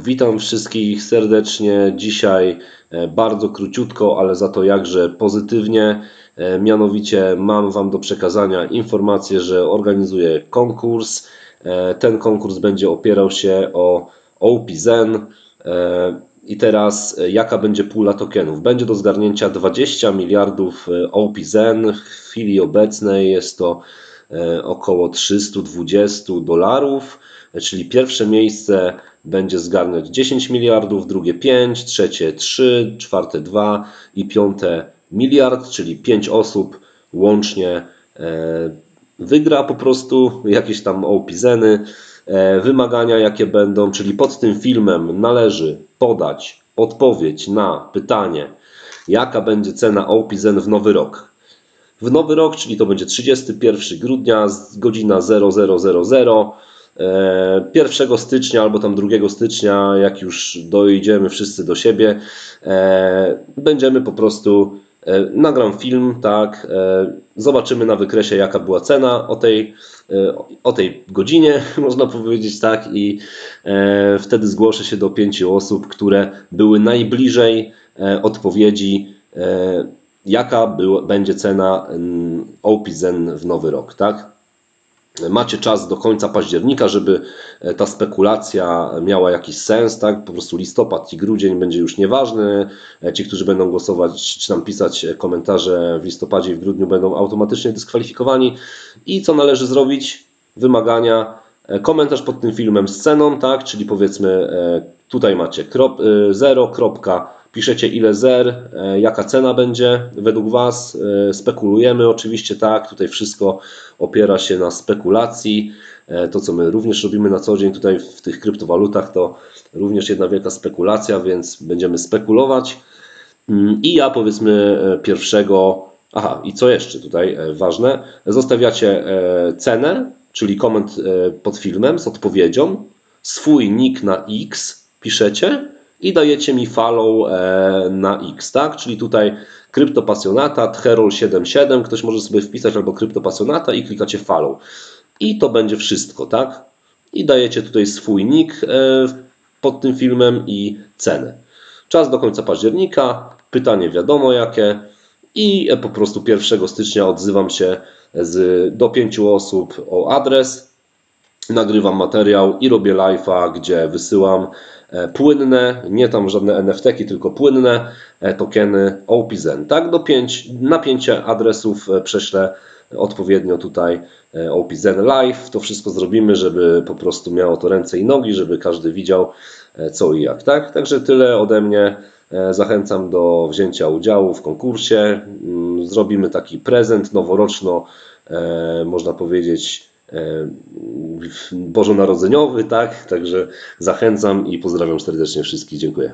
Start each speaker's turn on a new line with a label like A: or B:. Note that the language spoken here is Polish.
A: Witam wszystkich serdecznie. Dzisiaj e, bardzo króciutko, ale za to jakże pozytywnie. E, Mianowicie mam Wam do przekazania informację, że organizuję konkurs. E, Ten konkurs będzie opierał się o OPZen. I teraz jaka będzie pula tokenów? Będzie do zgarnięcia 20 miliardów OPZen. W chwili obecnej jest to około 320 dolarów, czyli pierwsze miejsce będzie zgarniać 10 miliardów, drugie 5, trzecie 3, czwarte 2 i piąte miliard, czyli 5 osób łącznie e, wygra po prostu jakieś tam OPZeny. E, Wymagania jakie będą, czyli pod tym filmem należy podać odpowiedź na pytanie, jaka będzie cena OPZen w nowy rok w nowy rok, czyli to będzie 31 grudnia, godzina 0000. e, 1 stycznia albo tam 2 stycznia, jak już dojdziemy wszyscy do siebie, e, będziemy po prostu, e, nagram film, tak, e, zobaczymy na wykresie jaka była cena o tej, e, o tej godzinie, można powiedzieć tak, i e, wtedy zgłoszę się do pięciu osób, które były najbliżej e, odpowiedzi e, jaka był, będzie cena OPZen w nowy rok, tak? Macie czas do końca października, żeby e, ta spekulacja miała jakiś sens, tak? Po prostu listopad i grudzień będzie już nieważny. E, Ci, którzy będą głosować, czy tam pisać e, komentarze w listopadzie i w grudniu będą automatycznie dyskwalifikowani. I co należy zrobić? Wymagania. E, Komentarz pod tym filmem z ceną, tak? Czyli powiedzmy, e, tutaj macie krop, e, 0, kropka, piszecie ile zer, e, jaka cena będzie według Was. E, Spekulujemy oczywiście, tak, tutaj wszystko opiera się na spekulacji. E, To, co my również robimy na co dzień tutaj w tych kryptowalutach, to również jedna wielka spekulacja, więc będziemy spekulować. Mm, I ja powiedzmy e, pierwszego. Aha, i co jeszcze tutaj e, ważne? Zostawiacie e, cenę, czyli koment e, pod filmem z odpowiedzią, swój nick na X piszecie i dajecie mi follow e, na X, tak? Czyli tutaj kryptopasjonata, therol77, ktoś może sobie wpisać albo kryptopasjonata i klikacie follow. I to będzie wszystko, tak? I dajecie tutaj swój nick e, pod tym filmem i cenę. Czas do końca października, pytanie wiadomo jakie i po prostu 1 stycznia odzywam się z, do pięciu osób o adres, nagrywam materiał i robię live'a, gdzie wysyłam e, płynne, nie tam żadne NFT-ki, tylko płynne e, tokeny OPZen. Tak, do pięć, na pięcie adresów e, prześlę odpowiednio tutaj OPZen Live. To wszystko zrobimy, żeby po prostu miało to ręce i nogi, żeby każdy widział co i jak. Tak? Także tyle ode mnie. E, Zachęcam do wzięcia udziału w konkursie. Mm, Zrobimy taki prezent noworoczno, e, można powiedzieć, e, bożonarodzeniowy, tak? Także zachęcam i pozdrawiam serdecznie wszystkich. Dziękuję.